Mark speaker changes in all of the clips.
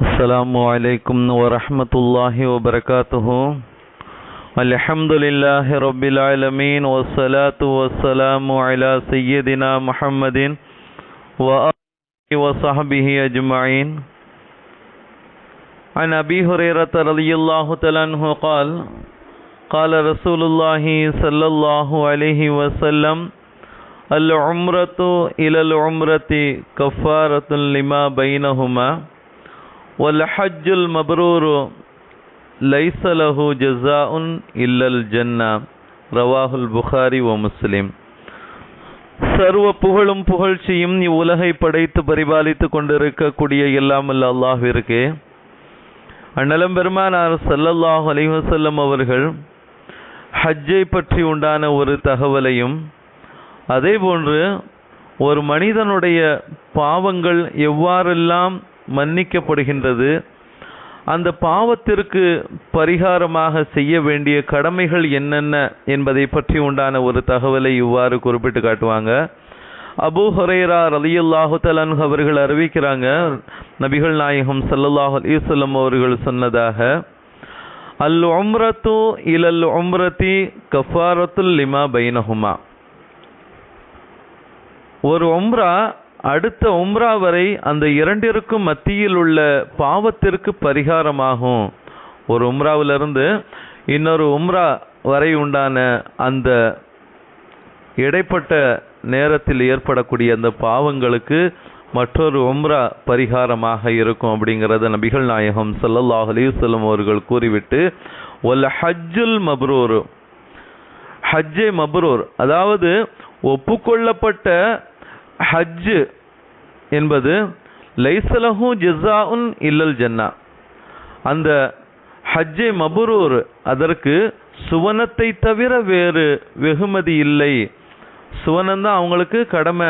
Speaker 1: السلام علیکم ورحمۃ اللہ وبرکاتہ الحمد للہ رب العالمین والصلاة والسلام على سیدنا محمد وصحبه اجمعین عن ابی حریرت رضی اللہ تعالیٰ عنہ قال قال رسول اللہ صلی اللہ علیہ وسلم، العمرة الى العمرة كفارة لما بينهما. வல்ஹஜ்ஜுல் மபரூரு லைசலஹு ஜசாஉன் இல்லல் ஜன்னா ரவாஹுல் புகாரி ஓ முஸ்லிம் சர்வ புகழும் புகழ்ச்சியும் இவ்வுலகை படைத்து பரிபாலித்து கொண்டிருக்கக்கூடிய எல்லாமல்ல அல்லாஹிற்கு அண்ணலம் பெருமானார் சல்லல்லாஹ் அலிவசல்லம் அவர்கள் ஹஜ்ஜை பற்றி உண்டான ஒரு தகவலையும் அதே போன்று ஒரு மனிதனுடைய பாவங்கள் எவ்வாறெல்லாம் மன்னிக்கப்படுகின்றது. அந்த பாவத்திற்கு பரிகாரமாக செய்ய வேண்டிய கடமைகள் என்னென்ன என்பதை பற்றி உண்டான ஒரு தகவலை இவ்வாறு குறிப்பிட்டு காட்டுவாங்க. அபூ ஹொரேரா ரலியல்லாஹு தலன் அவர்கள் அறிவிக்கிறாங்க நபிகள் நாயகம் ஸல்லல்லாஹு அலிசல்லம் அவர்கள் சொன்னதாக அல் உம்ரத்து இலல் உம்ரதி கஃபாரத்துல் லிமா பைனஹுமா. ஒரு உம்ரா அடுத்த உம்ரா வரை அந்த இரண்டிற்கும் மத்தியில் உள்ள பாவத்திற்கு பரிகாரமாகும். ஒரு உம்ராவிலிருந்து இன்னொரு உம்ரா வரை உண்டான அந்த இடைப்பட்ட நேரத்தில் ஏற்படக்கூடிய அந்த பாவங்களுக்கு மற்றொரு உம்ரா பரிகாரமாக இருக்கும் அப்படிங்கிறத நபிகள் நாயகம் சல்லல்லாஹ் அலிவசல்லம் அவர்கள் கூறிவிட்டு ஒல் ஹஜ்ஜுல் மப்ரூர். ஹஜ்ஜே மப்ரூர் அதாவது ஒப்புக்கொள்ளப்பட்ட ஹஜ் என்பது லைசலஹு ஜிஸாஉன் இல்லல் ஜன்னா. அந்த ஹஜ்ஜே மபுரூர் அதற்கு சுவனத்தை தவிர வேறு வெகுமதி இல்லை. சுவனந்தான் அவங்களுக்கு கடமை.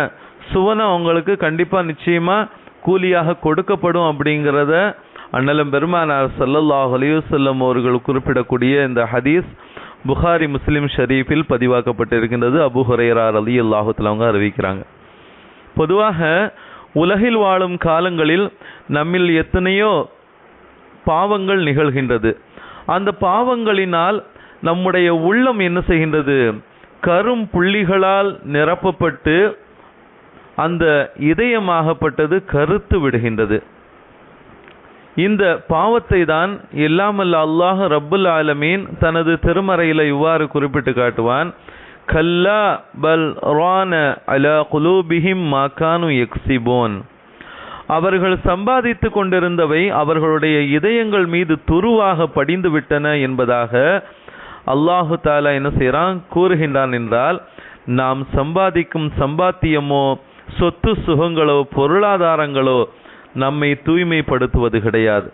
Speaker 1: சுவனம் அவங்களுக்கு கண்டிப்பாக நிச்சயமாக கூலியாக கொடுக்கப்படும் அப்படிங்கிறத அண்ணலம் பெருமானார் சல்லல்லாஹ் அலைஹி அவர்கள் குறிப்பிடக்கூடிய இந்த ஹதீஸ் புகாரி முஸ்லீம் ஷரீஃபில் பதிவாக்கப்பட்டிருக்கின்றது. அபு ஹுரேரார் அலி தஆலா அவங்க அறிவிக்கிறாங்க. பொதுவாக உலகில் வாழும் காலங்களில் நம்மில் எத்தனையோ பாவங்கள் நிகழ்கின்றது. அந்த பாவங்களினால் நம்முடைய உள்ளம் என்ன செய்கின்றது? கரும் புள்ளிகளால் நிரப்பப்பட்டு அந்த இதயமாகப்பட்டது கருத்து விடுகின்றது. இந்த பாவத்தை தான் எல்லாமல்ல அல்லாஹ் ரப்புல் ஆலமீன் தனது திருமறையில் இவ்வாறு குறிப்பிட்டு காட்டுவான். கல்லா பல் ரான அலா குலூபிஹிம் மாகானு எக்ஸிபோன் அவர்கள் சம்பாதித்து கொண்டிருந்தவை அவர்களுடைய இதயங்கள் மீது துருவாக படிந்து விட்டன என்பதாக அல்லாஹு தாலா என்ன செய்கிறான்? கூறுகின்றான் என்றால் நாம் சம்பாதிக்கும் சம்பாத்தியமோ சொத்து சுகங்களோ பொருளாதாரங்களோ நம்மை தூய்மைப்படுத்துவது கிடையாது.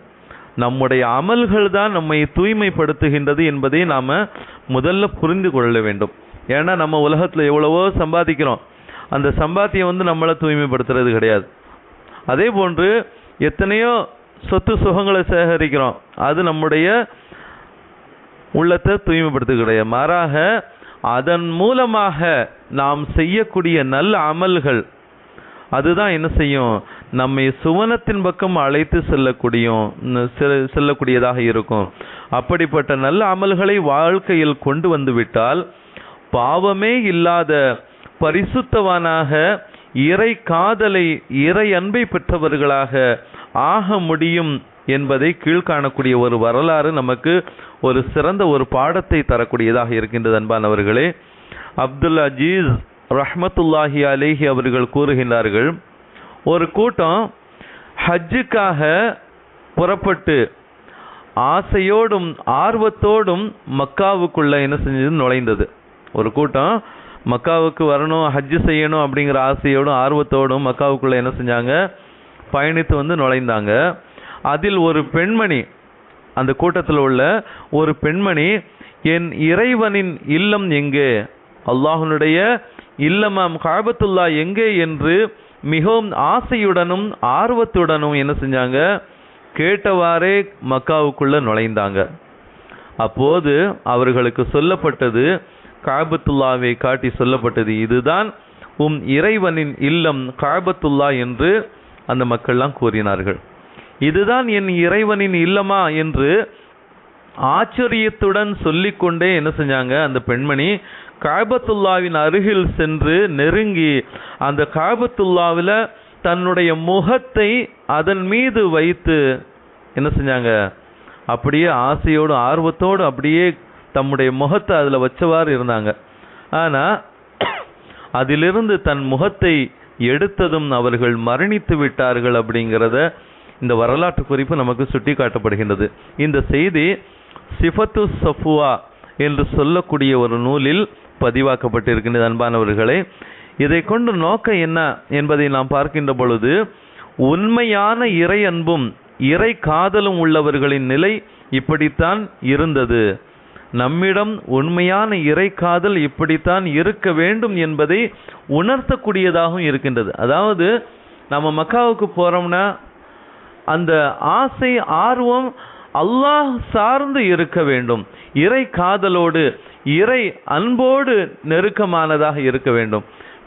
Speaker 1: நம்முடைய அமல்கள் தான் நம்மை தூய்மைப்படுத்துகின்றது என்பதை நாம் முதல்ல புரிந்து கொள்ள வேண்டும். ஏன்னா நம்ம உலகத்தில் எவ்வளவோ சம்பாதிக்கிறோம். அந்த சம்பாத்தியம் வந்து நம்மளை தூய்மைப்படுத்துறது கிடையாது. அதே போன்று எத்தனையோ சொத்து சுகங்களை சேகரிக்கிறோம். அது நம்முடைய உள்ளத்தை தூய்மைப்படுத்த கிடையாது மாறாக அதன் மூலமாக நாம் செய்யக்கூடிய நல்ல அமல்கள் அதுதான் என்ன செய்யும்? நம்மை சுவனத்தின் பக்கம் அழைத்து செல்லக்கூடியும் செல்லக்கூடியதாக இருக்கும். அப்படிப்பட்ட நல்ல அமல்களை வாழ்க்கையில் கொண்டு வந்து விட்டால் பாவமே இல்லாத பரிசுத்தவானாக இறை காதலை இறை அன்பை பெற்றவர்களாக ஆக முடியும் என்பதை கீழ்காணக்கூடிய ஒரு வரலாறு நமக்கு ஒரு சிறந்த ஒரு பாடத்தை தரக்கூடியதாக இருக்கின்றது அன்பானவர்களே. அப்துல் அஜீஸ் ரஹ்மத்துல்லாஹி அலேஹி அவர்கள் கூறுகின்றார்கள் ஒரு கூட்டம் ஹஜ்ஜுக்காக புறப்பட்டு ஆசையோடும் ஆர்வத்தோடும் மக்காவுக்குள்ள என்ன செஞ்சது நுழைந்தது. ஒரு கூட்டம். மக்காவுக்கு வரணும் ஹஜ்ஜு செய்யணும் அப்படிங்கிற ஆசையோடும் ஆர்வத்தோடும் மக்காவுக்குள்ளே என்ன செஞ்சாங்க? பயணித்து வந்து நுழைந்தாங்க. அதில் ஒரு பெண்மணி அந்த கூட்டத்தில் உள்ள ஒரு பெண்மணி என் இறைவனின் இல்லம் எங்கே? அல்லாஹனுடைய இல்லமாம் காபத்துல்லா எங்கே? என்று மிகவும் ஆசையுடனும் ஆர்வத்துடனும் என்ன செஞ்சாங்க? கேட்டவாறே மக்காவுக்குள்ள நுழைந்தாங்க. அப்போது அவர்களுக்கு சொல்லப்பட்டது காபத்துல்லாவை காட்டி சொல்லப்பட்டது இதுதான் உம் இறைவனின் இல்லம் காபத்துல்லா என்று அந்த மக்கள்லாம் கூறினார்கள். இதுதான் என் இறைவனின் இல்லமா என்று ஆச்சரியத்துடன் சொல்லிக்கொண்டே என்ன செஞ்சாங்க? அந்த பெண்மணி காபத்துல்லாவின் அருகில் சென்று நெருங்கி அந்த காபத்துல்லாவில் தன்னுடைய முகத்தை அதன் மீது வைத்து என்ன செஞ்சாங்க? அப்படியே ஆசையோடு ஆர்வத்தோடு அப்படியே தம்முடைய முகத்தை அதில் வச்சவாறு இருந்தாங்க. ஆனால் அதிலிருந்து தன் முகத்தை எடுத்ததும் அவர்கள் மரணித்து விட்டார்கள் அப்படிங்கிறத இந்த வரலாற்று குறிப்பு நமக்கு சுட்டி காட்டப்படுகின்றது இந்த செய்தி சிஃபத்து சஃபுவா என்று சொல்லக்கூடிய ஒரு நூலில் பதிவாக்கப்பட்டிருக்கின்றது அன்பானவர்களே. இதை கொண்டு நோக்கம் என்ன என்பதை நாம் பார்க்கின்ற பொழுது உண்மையான இறை அன்பும் இறை காதலும் உள்ளவர்களின் நிலை இப்படித்தான் இருந்தது. நம்மிடம் உண்மையான இறை காதல் இப்படித்தான் இருக்க வேண்டும் என்பதை உணர்த்தக்கூடியதாகவும் இருக்கின்றது. அதாவது நம்ம மக்காவுக்கு போகிறோம்னா அந்த ஆசை ஆர்வம் அல்லாஹ் சார்ந்து இருக்க வேண்டும். இறை காதலோடு இறை அன்போடு நெருக்கமானதாக இருக்க வேண்டும்.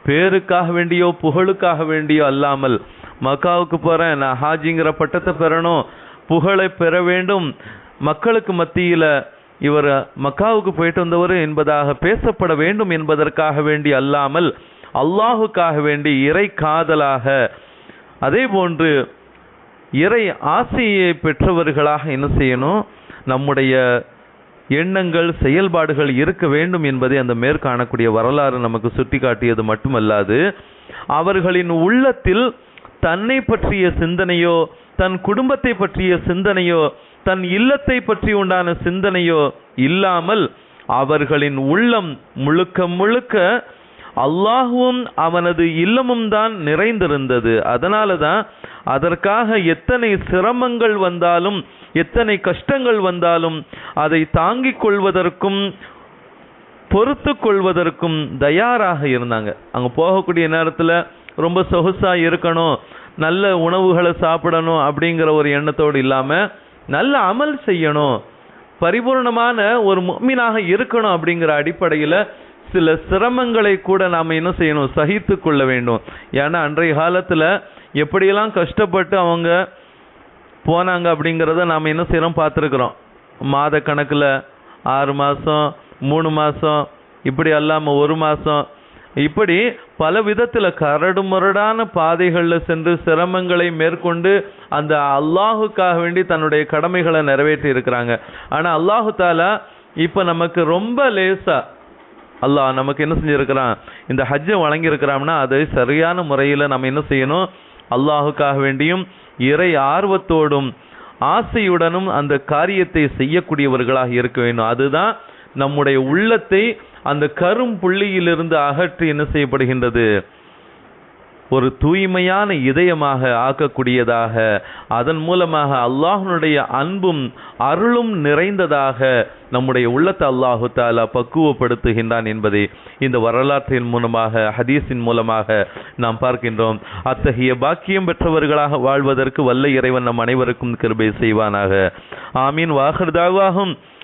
Speaker 1: பேருக்காக வேண்டியோ புகழுக்காக வேண்டியோ அல்லாமல் மக்காவுக்கு போகிறேன் நான் ஹாஜிங்கிற பட்டத்தை பெறணும் புகழை பெற வேண்டும் மக்களுக்கு மத்தியில் இவர் மக்காவுக்கு போயிட்டு வந்தவர் என்பதாக பேசப்பட வேண்டும் என்பதற்காக வேண்டி அல்லாமல் அல்லாஹுக்காக வேண்டி இறை காதலாக அதே போன்று இறை ஆசையை பெற்றவர்களாக என்ன செய்யணும்? நம்முடைய எண்ணங்கள் செயல்பாடுகள் இருக்க வேண்டும் என்பதை அந்த மேற்காணக்கூடிய வரலாறு நமக்கு சுட்டிக்காட்டியது மட்டுமல்லாது அவர்களின் உள்ளத்தில் தன்னை பற்றிய சிந்தனையோ தன் குடும்பத்தை பற்றிய சிந்தனையோ தன் இல்லத்தை பற்றி உண்டான சிந்தனையோ இல்லாமல் அவர்களின் உள்ளம் முழுக்க முழுக்க அல்லாஹுவும் அவனது இல்லமும் தான் நிறைந்திருந்தது. அதனால தான் அதற்காக எத்தனை சிரமங்கள் வந்தாலும் எத்தனை கஷ்டங்கள் வந்தாலும் அதை தாங்கிக் கொள்வதற்கும் பொறுத்து கொள்வதற்கும் தயாராக இருந்தாங்க. அங்கே போகக்கூடிய நேரத்தில் ரொம்ப சொகுசாக இருக்கணும் நல்ல உணவுகளை சாப்பிடணும் அப்படிங்கிற ஒரு எண்ணத்தோடு இல்லாமல் நல்ல அமல் செய்யணும். பரிபூர்ணமான ஒரு மீனாக இருக்கணும் அப்படிங்கிற அடிப்படையில் சில சிரமங்களை கூட நாம் என்ன செய்யணும்? சகித்து கொள்ள வேண்டும். ஏன்னா அன்றைய காலத்தில் எப்படியெல்லாம் கஷ்டப்பட்டு அவங்க போனாங்க அப்படிங்கிறத நாம் என்ன செய்கிறோம் பார்த்துருக்குறோம். மாத கணக்கில் ஆறு மாதம் மூணு மாதம் இப்படி அல்லாமல் ஒரு மாதம் இப்படி பல விதத்தில் கரடுமுரடான பாதைகளில் சென்று சிரமங்களை மேற்கொண்டு அந்த அல்லாஹுக்காக வேண்டி தன்னுடைய கடமைகளை நிறைவேற்றி இருக்கிறாங்க. ஆனால் அல்லாஹு தாலா இப்போ நமக்கு ரொம்ப லேசாக அல்லாஹ் நமக்கு என்ன செஞ்சுருக்கிறான்? இந்த ஹஜ்ஜை வழங்கியிருக்கிறான்னா அதை சரியான முறையில் நம்ம என்ன செய்யணும்? அல்லாஹுக்காக வேண்டியும் இறை ஆர்வத்தோடும் ஆசையுடனும் அந்த காரியத்தை செய்யக்கூடியவர்களாக இருக்க வேண்டும். அதுதான் நம்முடைய உள்ளத்தை அந்த கரும் புள்ளியிலிருந்து அகற்றி என்ன செய்யப்படுகின்றது? ஒரு தூய்மையான இதயமாக ஆக்கக்கூடியதாக அதன் மூலமாக அல்லாஹனுடைய அன்பும் அருளும் நிறைந்ததாக நம்முடைய உள்ளத்தை அல்லாஹு தாலா பக்குவப்படுத்துகின்றான் என்பதை இந்த வரலாற்றின் மூலமாக ஹதீஸின் மூலமாக நாம் பார்க்கின்றோம். அத்தகைய பாக்கியம் பெற்றவர்களாக வாழ்வதற்கு வல்ல இறைவன் நம் அனைவருக்கும் கிருபை செய்வானாக. ஆமீன். வாகர்தாவாகும்